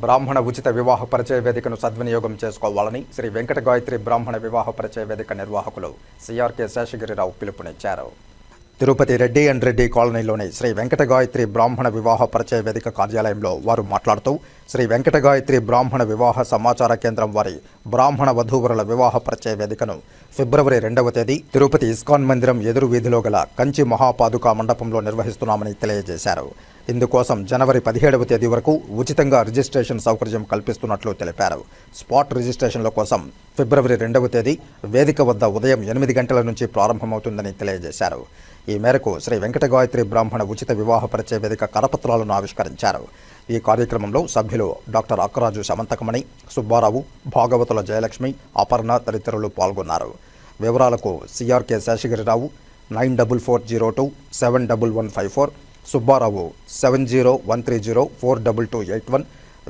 బ్రాహ్మణ ఉచిత వివాహ పరిచయ వేదికను సద్వినియోగం చేసుకోవాలని శ్రీ వెంకట గాయత్రి బ్రాహ్మణ వివాహ పరిచయ వేదిక నిర్వాహకులు సిఆర్కే శేషగిరిరావు పిలుపునిచ్చారు. తిరుపతి రెడ్డి అండ్ రెడ్డి కాలనీలోని శ్రీ వెంకట గాయత్రి బ్రాహ్మణ వివాహ పరిచయ వేదిక కార్యాలయంలో వారు మాట్లాడుతూ శ్రీ వెంకట గాయత్రి బ్రాహ్మణ వివాహ సమాచార కేంద్రం వారి బ్రాహ్మణ వధూవరుల వివాహ పరిచయ వేదికను ఫిబ్రవరి రెండవ తేదీ తిరుపతి ఇస్కాన్ మందిరం ఎదురు వీధిలో గల కంచి మహాపాదుకా మండపంలో నిర్వహిస్తున్నామని తెలియజేశారు. ఇందుకోసం జనవరి పదిహేడవ తేదీ వరకు ఉచితంగా రిజిస్ట్రేషన్ సౌకర్యం కల్పిస్తున్నట్లు తెలిపారు. స్పాట్ రిజిస్ట్రేషన్ల కోసం ఫిబ్రవరి రెండవ తేదీ వేదిక వద్ద ఉదయం ఎనిమిది గంటల నుంచి ప్రారంభమవుతుందని తెలియజేశారు. ఈ ఈ మేరకు శ్రీ వెంకట గాయత్రి బ్రాహ్మణ ఉచిత వివాహ పరిచయ వేదిక కరపత్రాలను ఆవిష్కరించారు. ఈ కార్యక్రమంలో సభ్యులు డాక్టర్ అక్కరాజు సమంతకమణి సుబ్బారావు భాగవతుల జయలక్ష్మి అపర్ణ తదితరులు పాల్గొన్నారు. వివరాలకు CRK Seshagirirao nine double four zero two seven double one five four Subbarao seven zero one three zero four double two eight one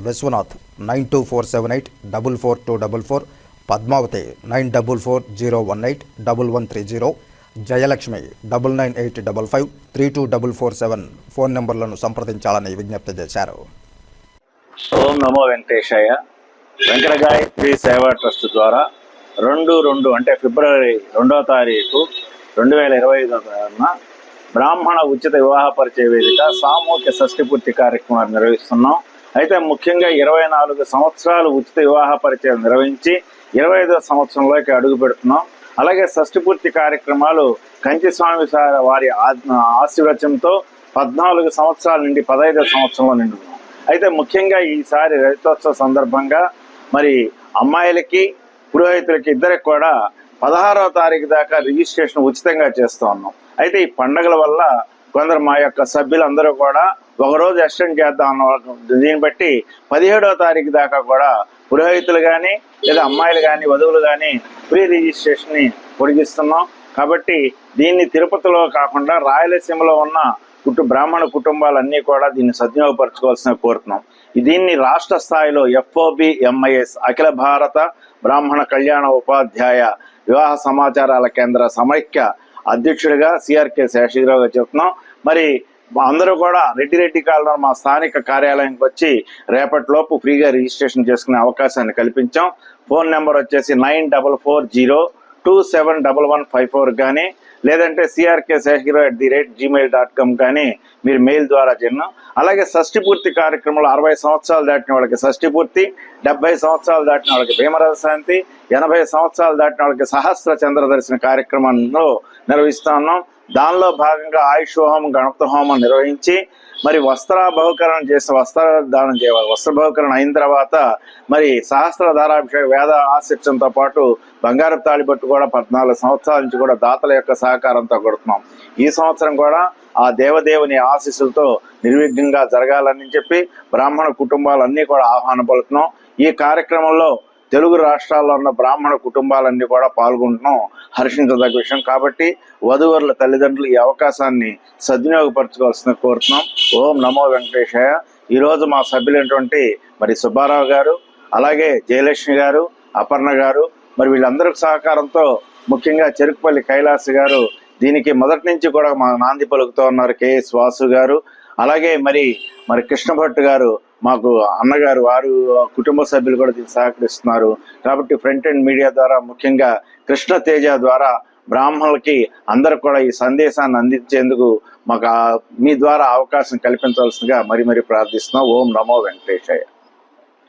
Viswanath nine two four seven eight double four two double four Padmavathi nine double four zero one eight double one three zero Jayalakshmi double nine eight double five three two double four seven phone నెంబర్లను సంప్రదించాలని విజ్ఞప్తి చేశారు. ఓం నమో వెంకటేశాయ వెంకట గాయత్రి సేవా trust ద్వారా రెండు రెండు అంటే ఫిబ్రవరి రెండవ తారీఖు రెండు వేల ఇరవై ఐదో తారీఖున బ్రాహ్మణ ఉచిత వివాహ పరిచయ వేదిక సామూహిక షష్ఠి పూర్తి కార్యక్రమాన్ని నిర్వహిస్తున్నాం. అయితే ముఖ్యంగా ఇరవై నాలుగు సంవత్సరాలు ఉచిత వివాహ పరిచయం నిర్వహించి ఇరవై ఐదో సంవత్సరంలోకి అడుగు పెడుతున్నాం. అలాగే షష్టిపూర్తి కార్యక్రమాలు కంచి స్వామి సార్ వారి ఆశీర్వచనంతో పద్నాలుగు సంవత్సరాల నుండి పదహైదు సంవత్సరంలో నిండుతున్నాం అయితే ముఖ్యంగా ఈసారి రజతోత్సవ సందర్భంగా మరి అమ్మాయిలకి పురోహితులకి ఇద్దరికి కూడా పదహారవ తారీఖు దాకా రిజిస్ట్రేషన్ ఉచితంగా చేస్తూ ఉన్నాం. అయితే ఈ పండగల వల్ల కొందరు మా యొక్క సభ్యులందరూ కూడా ఒకరోజు ఎక్స్టెండ్ చేద్దాం అన్న దీన్ని బట్టి పదిహేడవ తారీఖు దాకా కూడా పురోహితులు కానీ లేదా అమ్మాయిలు కానీ వధువులు కానీ ప్రీ రిజిస్ట్రేషన్ని పొడిగిస్తున్నాం. కాబట్టి దీన్ని తిరుపతిలో కాకుండా రాయలసీమలో ఉన్న కుటు బ్రాహ్మణ కుటుంబాలన్నీ కూడా దీన్ని సద్వినియోగపరచుకోవాల్సిన కోరుతున్నాం. దీన్ని రాష్ట్ర స్థాయిలో ఎఫ్ఓబి ఎంఐఎస్ అఖిల భారత బ్రాహ్మణ కళ్యాణ ఉపాధ్యాయ వివాహ సమాచారాల కేంద్ర సమైక్య అధ్యక్షుడిగా సిఆర్కే శేషగిరావు గారు చెప్తున్నాం. మరి అందరూ కూడా రెడ్డి రెడ్డి కాలంలో మా స్థానిక కార్యాలయానికి వచ్చి రేపటిలోపు ఫ్రీగా రిజిస్ట్రేషన్ చేసుకునే అవకాశాన్ని కల్పించాం. ఫోన్ నెంబర్ వచ్చేసి nine double four zero two seven double one five four కానీ లేదంటే CRK Seshagirao at the rate Gmail dot com కానీ మీరు మెయిల్ ద్వారా చిన్న అలాగే షష్ఠి పూర్తి కార్యక్రమంలో అరవై సంవత్సరాలు దాటిన వాళ్ళకి షష్ఠి పూర్తి డెబ్బై సంవత్సరాలు దాటిన వాళ్ళకి భీమరథ శాంతి ఎనభై సంవత్సరాలు దాటిన వాళ్ళకి సహస్ర చంద్ర దర్శన కార్యక్రమంలో నిర్వహిస్తా ఉన్నాం. దానిలో భాగంగా ఆయుష్ హోమం గణపతి హోమం నిర్వహించి మరి వస్త్ర బహుకరణ చేసి వస్త్ర దానం చేయాలి. వస్త్ర బహుకరణ అయిన తర్వాత మరి సహస్ర ధారాభిషేక వేద ఆశిక్షంతో పాటు బంగారు తాళిబట్టు కూడా పద్నాలుగు సంవత్సరాల నుంచి కూడా దాతల యొక్క సహకారంతో కొడుతున్నాం. ఈ సంవత్సరం కూడా ఆ దేవదేవుని ఆశీస్సులతో నిర్విఘ్నంగా జరగాలని చెప్పి బ్రాహ్మణ కుటుంబాలన్నీ కూడా ఆహ్వానం పలుకుతున్నాం. ఈ కార్యక్రమంలో తెలుగు రాష్ట్రాల్లో ఉన్న బ్రాహ్మణ కుటుంబాలన్నీ కూడా పాల్గొంటున్నాం. హర్షించదగ్గ విషయం. కాబట్టి వధువరుల తల్లిదండ్రులు ఈ అవకాశాన్ని సద్వినియోగపరచుకోవాల్సిన కోరుతున్నాం. ఓం నమో వెంకటేశాయ. ఈరోజు మా సభ్యులైనటువంటి మరి సుబ్బారావు గారు అలాగే జయలక్ష్మి గారు అపర్ణ గారు మరి వీళ్ళందరి సహకారంతో ముఖ్యంగా చెరుకుపల్లి కైలాస్ గారు దీనికి మొదటి నుంచి కూడా మా నాంది పలుకుతూ ఉన్నారు. కేఎస్ వాసు గారు అలాగే మరి మరి కృష్ణ భట్ గారు మాకు అన్నగారు వారు కుటుంబ సభ్యులు కూడా సహకరిస్తున్నారు. కాబట్టి ఫ్రంట్ అండ్ మీడియా ద్వారా ముఖ్యంగా కృష్ణ తేజ ద్వారా బ్రాహ్మణులకి అందరు కూడా ఈ సందేశాన్ని అందించేందుకు మాకు మీ ద్వారా అవకాశం కల్పించాల్సిందిగా మరి మరి ప్రార్థిస్తున్నాం. ఓం నమో వెంకటేశయ్య